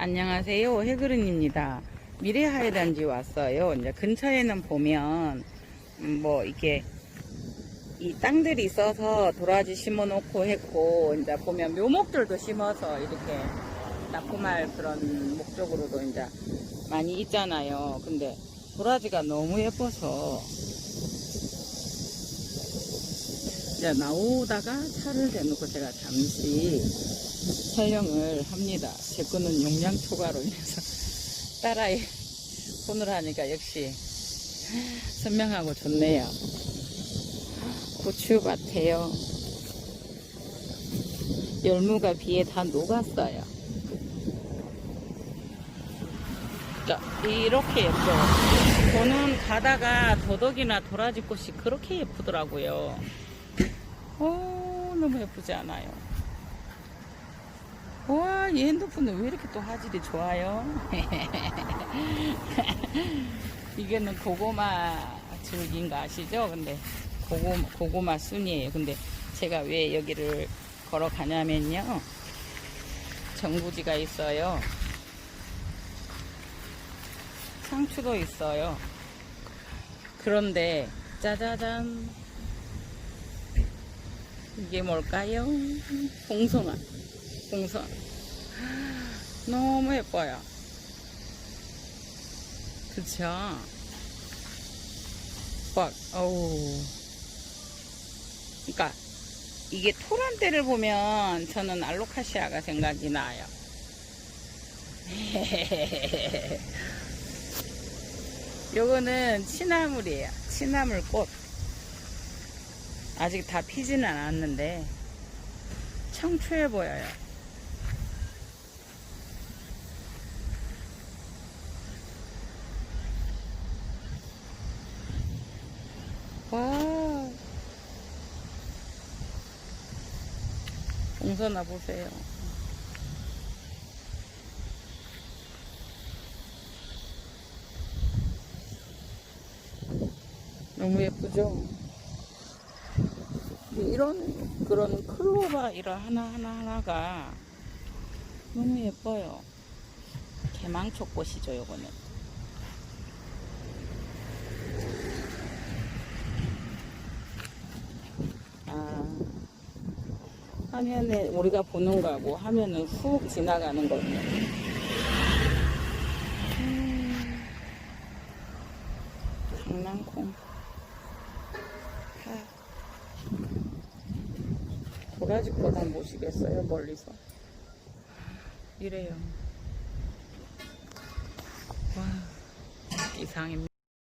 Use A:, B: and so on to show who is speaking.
A: 안녕하세요. 해그른입니다. 미래하이단지 왔어요. 이제 근처에는 보면, 음, 뭐, 이렇게, 이 땅들이 있어서 도라지 심어 놓고 했고, 이제 보면 묘목들도 심어서 이렇게 납품할 그런 목적으로도 이제 많이 있잖아요. 근데 도라지가 너무 예뻐서, 이제 나오다가 차를 대놓고 제가 잠시 촬영을 합니다. 제 거는 용량 초과로 인해서 딸아이 폰을 하니까 역시 선명하고 좋네요. 고추밭에요. 열무가 비에 다 녹았어요. 자, 이렇게 예뻐요. 저는 가다가 도덕이나 도라지꽃이 그렇게 예쁘더라고요. 오, 너무 예쁘지 않아요? 와, 이 핸드폰은 왜 이렇게 또 화질이 좋아요? 이게는 고구마 줄기인 거 아시죠? 근데 고구마, 고구마 순이에요. 근데 제가 왜 여기를 걸어가냐면요. 정부지가 있어요. 상추도 있어요. 그런데 짜자잔 이게 뭘까요? 봉숭아. 봉숭아. 너무 예뻐요. 그쵸? 막, 어우. 그니까, 이게 토란대를 보면 저는 알로카시아가 생각이 나요. 요거는 치나물이에요. 치나물 꽃. 아직 다 피지는 않았는데, 청초해 보여요. 와. 봉선아 보세요. 너무 예쁘죠? 이런 그런 클로바 이런 하나하나 하나가 너무 예뻐요. 개망초 꽃이죠, 요거는. 아, 화면에 우리가 보는 거하고 화면은 훅 지나가는 거예요. 음, 강낭콩. 도라지꽃 한번 보시겠어요? 멀리서. 이래요. 와, 이상입니다.